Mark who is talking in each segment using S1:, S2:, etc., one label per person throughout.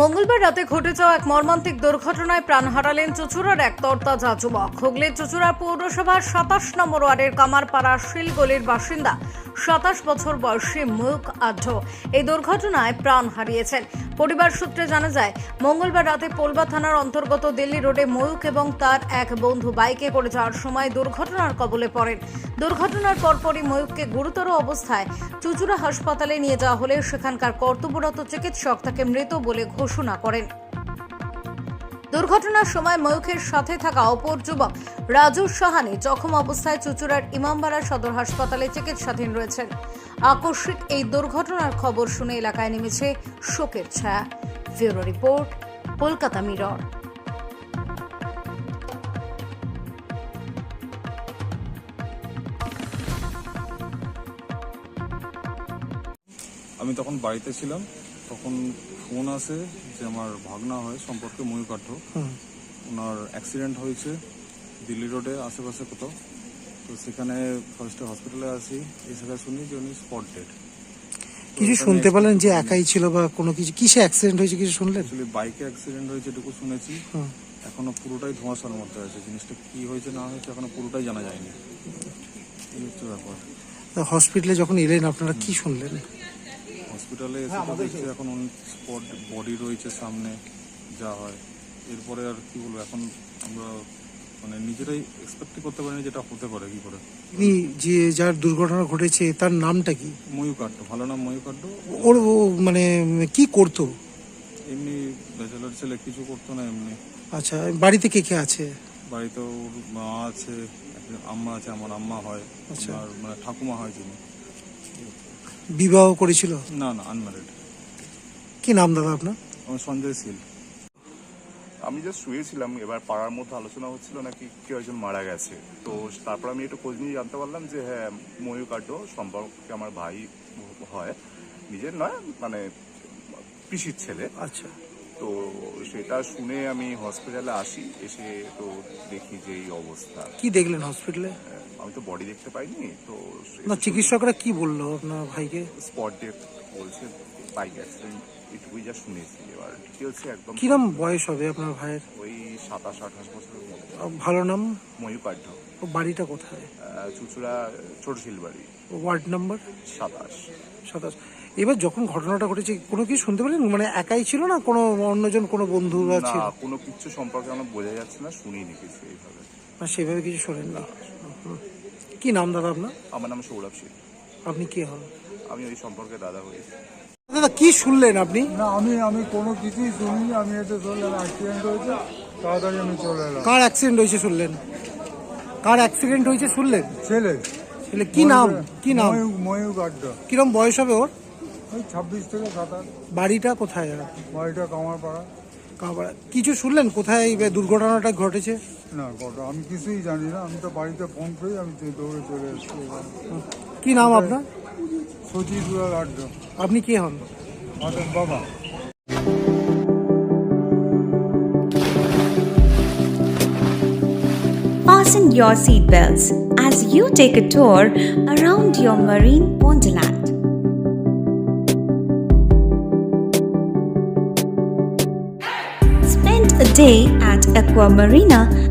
S1: মঙ্গলবার রাতে ঘটে যাওয়া এক মর্মান্তিক দুর্ঘটনায় প্রাণ হারালেন চুচুড়ার এক তরতাজা যুবক। হুগলির চুচুড়া পৌরসভার সাতাশ নম্বর ওয়ার্ডের কামারপাড়া শিলগলির বাসিন্দা, সাতাশ বছর বয়সী মুখ আঢ্য। এই দুর্ঘটনায় প্রাণ হারিয়েছেন। পরিবার সূত্রে জানা যায়, মঙ্গলবার রাতে পোলবা থানার অন্তর্গত দিল্লি রোডে ময়ূক এবং তার এক বন্ধু বাইকে করে যাওয়ার সময় দুর্ঘটনার কবলে পড়েন। দুর্ঘটনার পরপরই ময়ূককে গুরুতর অবস্থায় চুচুড়া হাসপাতালে নিয়ে যাওয়া হলে সেখানকার কর্তব্যরত চিকিৎসক তাকে মৃত বলে ঘোষণা করেন। দুর্ঘটনার সময় ময়ূখের সাথে থাকা অপর যুবক রাজু সাহানি জখম অবস্থায় চুচুড়ার ইমামবাড়া সদর হাসপাতালে চিকিৎসাধীন রয়েছেন। আকস্মিক এই দুর্ঘটনার খবর শুনে এলাকায় নেমেছে শোকের ছায়া। Bureau report, Kolkata mirror.
S2: আমি তখন বাড়িতে ছিলাম, তখন ফোন আসে যে আমার ভাগনা হয় সম্পর্কে ময়ূকাঠ ওনার অ্যাক্সিডেন্ট হয়েছে দিল্লি রোডে আশেপাশে কোথাও। তো সেখানে ফার্স্টে হসপিটালে আসি এসে শুনি যে উনি স্পট ডেড
S3: কিছু শুনতে পেলেন যে একাই ছিল বা কোনো কিছু কিসে অ্যাক্সিডেন্ট হয়েছে কিছু শুনলেন?
S2: অ্যাকচুয়ালি বাইকে অ্যাক্সিডেন্ট হয়েছে এটুকু শুনেছি। এখনও পুরোটাই ধোঁয়াশার মধ্যে আছে। জিনিসটা কি হয়েছে না হয়েছে এখনও পুরোটাই জানা যায়নি। এই হচ্ছে ব্যাপার।
S3: হসপিটালে যখন এলেন আপনারা কি শুনলেন?
S2: হসপিটালে এসে তো দেখছি এখন অনেক স্পট বডি রয়েছে সামনে যা হয়। এরপরে আর কি বলব এখন আমরা মানে নিজেরাই এক্সপেক্ট করতে পারিনি যেটা হতে পারে কি করে।
S3: তিনি যে যার দুর্ঘটনা ঘটেছে তার নামটা কি?
S2: ময়ূকাট্ট ভালো নাম ময়ূকাট্ট
S3: ওর ও মানে কি করতো?
S2: এমনি ব্যাচেলার ছেলে কিছু করতো না এমনি।
S3: আচ্ছা বাড়িতে কে কে আছে?
S2: বাড়িতে ওর মা আছে আম্মা আছে আমার আম্মা হয়।
S3: আচ্ছা।
S2: মানে ঠাকুমা হয় যিনি।
S3: বিবাহ করেছিল?
S2: না না আনম্যারিড
S3: কি নাম দাদা আপনার?
S2: আমার সঞ্জয় শীল।
S4: আমি জাস্ট শুয়েছিলাম এবার পাড়ার মধ্যে আলোচনা হচ্ছিল নাকি কেউ একজন মারা গেছে। তো তারপর আমি একটু খোঁজ নিয়ে জানতে পারলাম যে হ্যাঁ ময়ূর কাট্য সম্পর্কে আমার ভাই হয়। নিজের নয় মানে পিসির ছেলে।
S3: আচ্ছা।
S4: তো সেটা শুনে আমি হসপিটালে আসি এসে তো দেখি যে এই অবস্থা।
S3: কি দেখলেন হসপিটালে
S4: আমি তো বডি দেখতে পাইনি তো
S3: না চিকিৎসকরা কি বলল আপনার ভাইকে?
S4: স্পট ডেট বলছে বাইক অ্যাক্সিডেন্ট এটুকুই যা শুনেছি এবার। ডিটেলস একদম
S3: কিরম বয়স হবে আপনার ভাইয়ের?
S4: ওই সাতাশ আঠাশ বছরের মধ্যে।
S3: ভালো নাম?
S4: ময়ূর
S3: ও বাড়িটা কোথায়?
S4: চুচুড়া ছোট শিলবাড়ি।
S3: Ward number?
S4: সাতাশ।
S3: সাতাশ। এবার যখন ঘটনাটা ঘটেছে কোনো কিছু শুনতে পেলেন? মানে একাই ছিল না কোনো অন্যজন কোনো বন্ধুরা
S4: না
S3: ছিল?
S4: কোনো কিছু সম্পর্কে আমার বোঝা যাচ্ছে না শুনিনি কিছু এইভাবে।
S3: না সেভাবে কিছু শোনেননি। হুম। কি নাম দাদা আপনার?
S4: আমার নাম সৌরভ শীল।
S3: আপনি কে হন?
S4: আমি ওই সম্পর্কে দাদা হয়েছি।
S3: দাদা কি শুনলেন আপনি?
S5: না আমি আমি কোনো কিছুই শুনিনি। আমি এতে শুনলাম অ্যাক্সিডেন্ট হয়েছে। তাড়াতাড়ি আমি চলে এলাম।
S3: কার অ্যাক্সিডেন্ট হয়েছে শুনলেন? কার অ্যাক্সিডেন্ট হয়েছে শুনলেন?
S5: ছেলে
S3: ছেলে কি নাম? কি নাম?
S5: ময়ূর ময়ূর গাড্ডা।
S3: কিরম বয়স হবে ওর?
S5: ওই ছাব্বিশ থেকে সাতাশ।
S3: বাড়িটা কোথায়?
S5: বাড়িটা কামারপাড়া।
S3: কাবাড়া। কিছু শুনলেন? কোথায় এই দুর্ঘটনাটা ঘটেছে?
S5: না কত আমি কিছুই জানি না আমি তো বাড়িতে ফোন করি আমি তো দৌড়ে চলে এসেছি এবার।
S3: কি নাম আপনার
S5: সচিদুরা গাড্ডা
S3: আপনি কে হন
S5: আমাদের বাবা
S6: Fasten your seatbelts as you take a tour around your marine wonderland. Spend a day at Aqua Marina and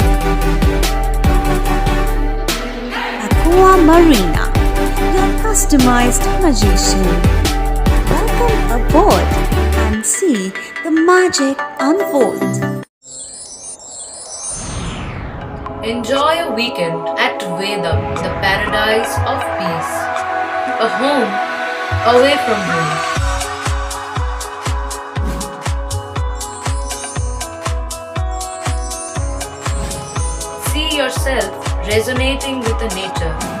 S6: Marina, your customized magician. Welcome aboard and see the magic unfold.
S7: Enjoy a weekend at Vedam, the paradise of peace. A home away from home. See yourself resonating with the nature